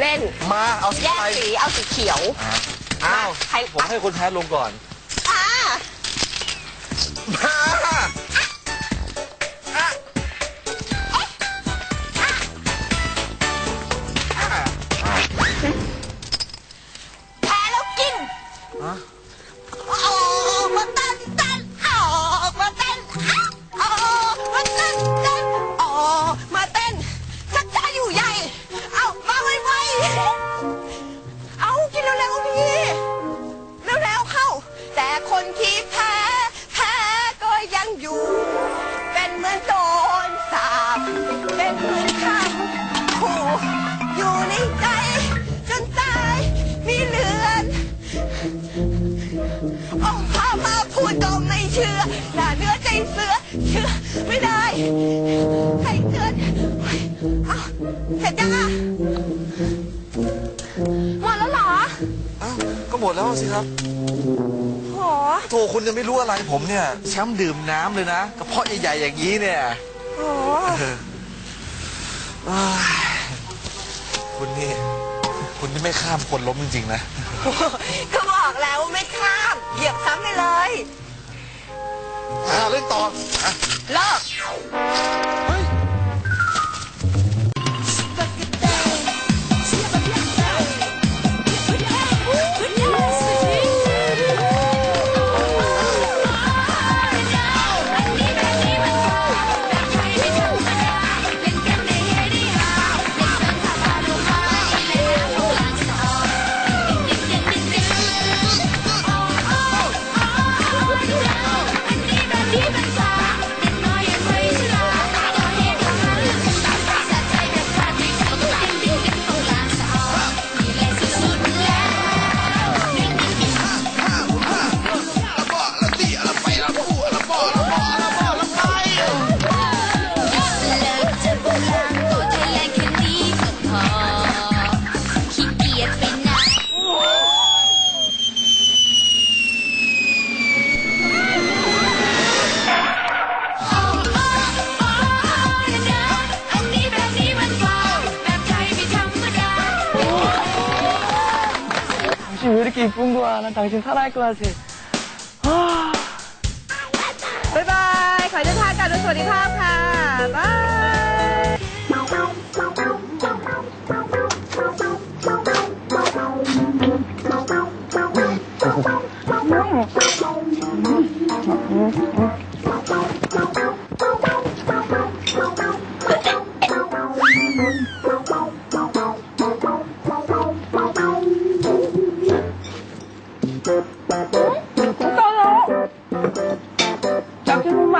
เล่นมาเอาสีแยกอะไรสีเอาสีเขียว อ้าวใคร ผมให้คนแพ้ลงก่อนอ่ามาอะอะแพ้แล้วกิน ฮะ แล้วสิครับโหโถคุณจะไม่รู้อะไรผมเนี่ยแชมป์ดื่มน้ำเลยนะกระเพาะใหญ่ๆอย่างนี้เนี่ยโหเออเอ้ยคุณนี่ คุณนี่ไม่ข้ามคนล้มจริงๆนะ ก็บอกแล้วว่าไม่ข้าม เหยียบซ้ำไปเลย อ่าเล่นต่ออะเลิก เฮ้ย 당신 왜 이렇게 이쁜 거야? 난 당신 사랑할 것 같아. 아. บ๊ายบาย ขอให้เดินทางกลับโดยสวัสดิภาพค่ะ บาย โ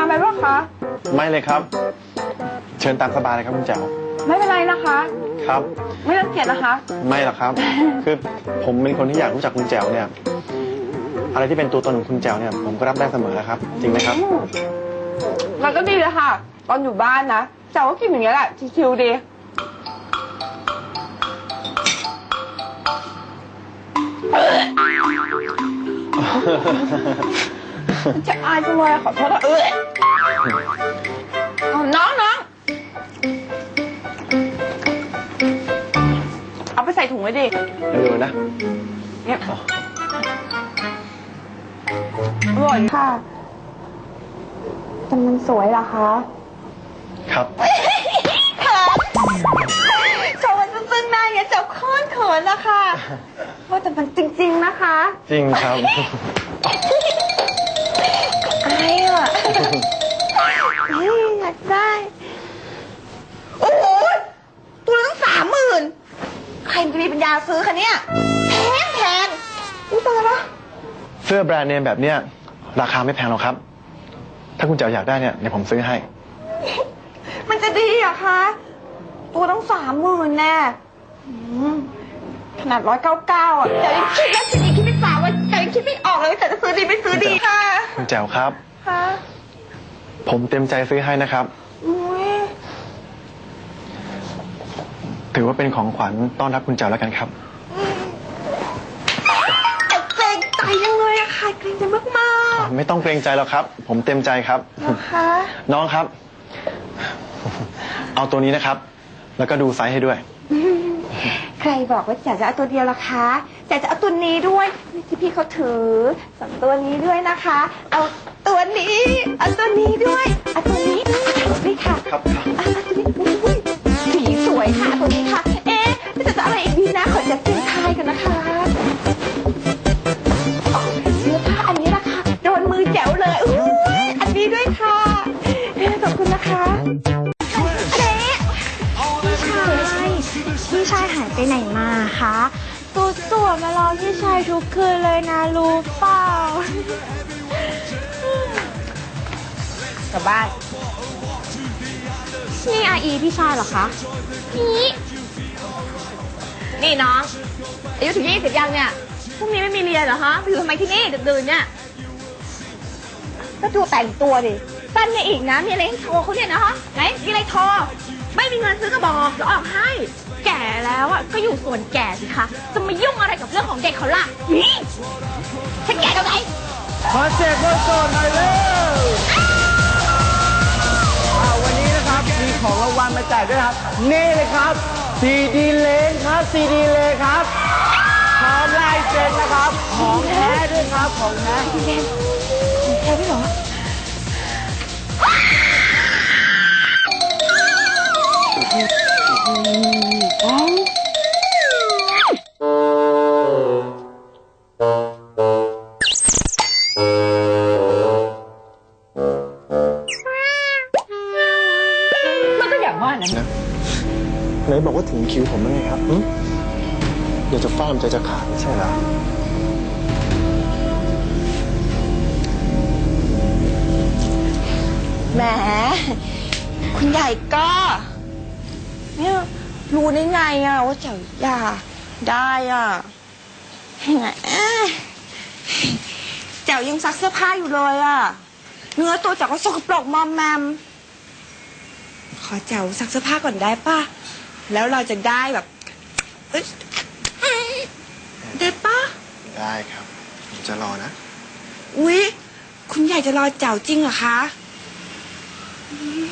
ไหมวะคะ ไม่เลยครับ เชิญตามสบายเลยครับคุณแจ๋วไม่เป็นไรนะคะ ครับ ไม่รังเกียจนะคะ ไม่หรอกครับ คือผมเป็นคนที่อยากรู้จักคุณแจ๋วเนี่ย อะไรที่เป็นตัวตนของคุณแจ๋วเนี่ย ผมก็รับได้เสมอครับ จริงไหมครับ มันก็ดีเลยค่ะ ตอนอยู่บ้านนะเจ้าก็กินอย่างเงี้ยแหละชิวๆดีจะอายจังเลยขอโทษนะเออ เอาน้องน้องเอาไปใส่ถุงไว้ดิเออนะเนี่ยอร่อยค่ะ แต่มันสวยเหรอคะครับเขินโชว์มันซึ้งๆหน้ายเงี้ยเจับค้อนเขินละค่ะว่าแต่มันจริง ๆนะคะ จริงครับอายอะ เฮ้ยอยากได้ โอ้โหตัวละตั้งสามหมื่นใครมันจะมีปัญญาซื้อคะเนี่ยแพงแพงอุ้ยตายละเสื้อแบรนด์เนมแบบเนี้ยราคาไม่แพงหรอกครับ ถ้าคุณแจ๋วอยากได้เนี่ยเดี๋ยวผมซื้อให้ มันจะดีเหรอะคะตัวต้องสามหมื่นแน่อืมขนาดร้อยเก้าเก้าอะแต่ยังคิดแล้วคิดอีกคิดไม่สาว่าแต่ยังคิดไม่ออกเลยว่าแต่จะซื้อดีไม่ซื้อดีค่ะคุณแจ๋วครับ ค่ะ ผมเต็มใจซื้อให้นะครับอุ้ยถือว่าเป็นของขวัญต้อนรับคุณแจ๋วแล้วกันครับแต่เกรงใจยังเลยอะค่ะเกรงใจมากไม่ต้องเกรงใจหรอกครับ ผมเต็มใจครับ ๆนะคะน้องครับ เอาตัวนี้นะครับ แล้วก็ดูไซส์ให้ด้วย ใครบอกว่าจ๋าจะเอาตัวเดียวล่ะคะจ๋าจะเอาตัวนี้ด้วยนี่ที่พี่เขาถือสองตัวนี้ด้วยนะคะ เอา ตัวนี้เอาตัวนี้ด้วยเอาตัวนี้นี่ค่ะครับครับเอาตัวนี้อุ้ยสีสวยค่ะตัวนี้ค่ะ เอ๊ะแล้วจะอะไรอีกดีนะขอจะเซ็นทายกันนะคะอ๋อเสื้อผ้าอันนี้ละค่ะโดนมือแจ๋วเลยอุ้ยอันนี้ด้วยค่ะเอ๊ะขอบคุณนะคะเจ๊พี่ชายหายไปไหนมาคะตูสวดมารอพี่ชายทุกคืนเลยนะรู้เปล่าก ลับบ้าน นี่อาอีพี่ชายเหรอคะ นี่นี่น้องอายุถึงยี่สิบยังเนี่ยพรุ่งนี้ไม่มีเรียนเหรอฮะไปอยู่ทำไมที่นี่ดึกดื่นเนี่ย ก็ดูแต่งตัวดิสั้นเนี่ยอีกนะ มีอะไรให้โชว์เขาเนี่ยนะฮะไหนมีอะไรโชว์ไม่มีเงินซื้อกระบอกเดี๋ยวออกให้ แก่แล้วอะก็อยู่ส่วนแก่สิคะ จะมายุ่งอะไรกับเรื่องของเด็กเขาล่ะ นี่ฉันแก่ตรงไหนขอเสกคนโสดหน่อยเร็ว ของรางวัลมาแจกด้วยครับ นี่เลยครับซีดีเลนครับซีดีเลนครับพร้อมลายเซ็นนะครับ ของแท้ด้วยครับของแท้แค่พี่หรอมัน บอกว่าถึงคิวผมแล้วไงครับหึเดี๋ยวจะฟ้ามใจจะขาดไม่ใช่เหรอแหม คุณใหญ่ก็ เนี่ย รู้ได้ไงอะว่าเจ้าอยากได้อะแหมเจ้ายังซักเสื้อผ้าอยู่เลยอะเนื้อตัวเจ้าก็สกปรกมอมแมม ขอเจ้าซักเสื้อผ้าก่อนได้ปะ แล้วเราจะได้แบบเอ้ยได้ปะได้ครับ ผมจะรอนะ อุ๊ย คุณใหญ่จะรอเจ้าจริงเหรอคะอืม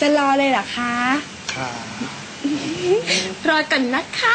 จะรอเลยเหรอคะ ครับ รอกันนะคะ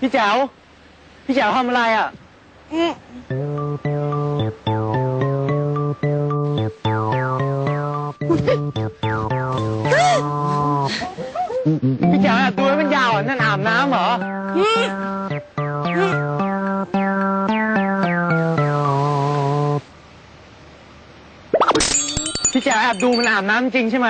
พี่แจ๋ว พี่แจ๋วทำอะไรอะอืมพี่แจ๋วแอบดูให้มันยาวอะนั่นอาบน้ำเหรอ พี่แจ๋วแอบดูมันอาบน้ำจริงใช่ไหม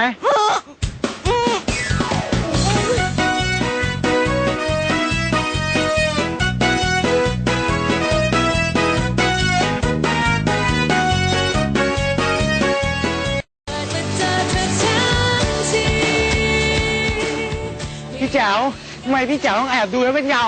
ทำไมพี่แจ๋วต้องแอบดูให้มันยาว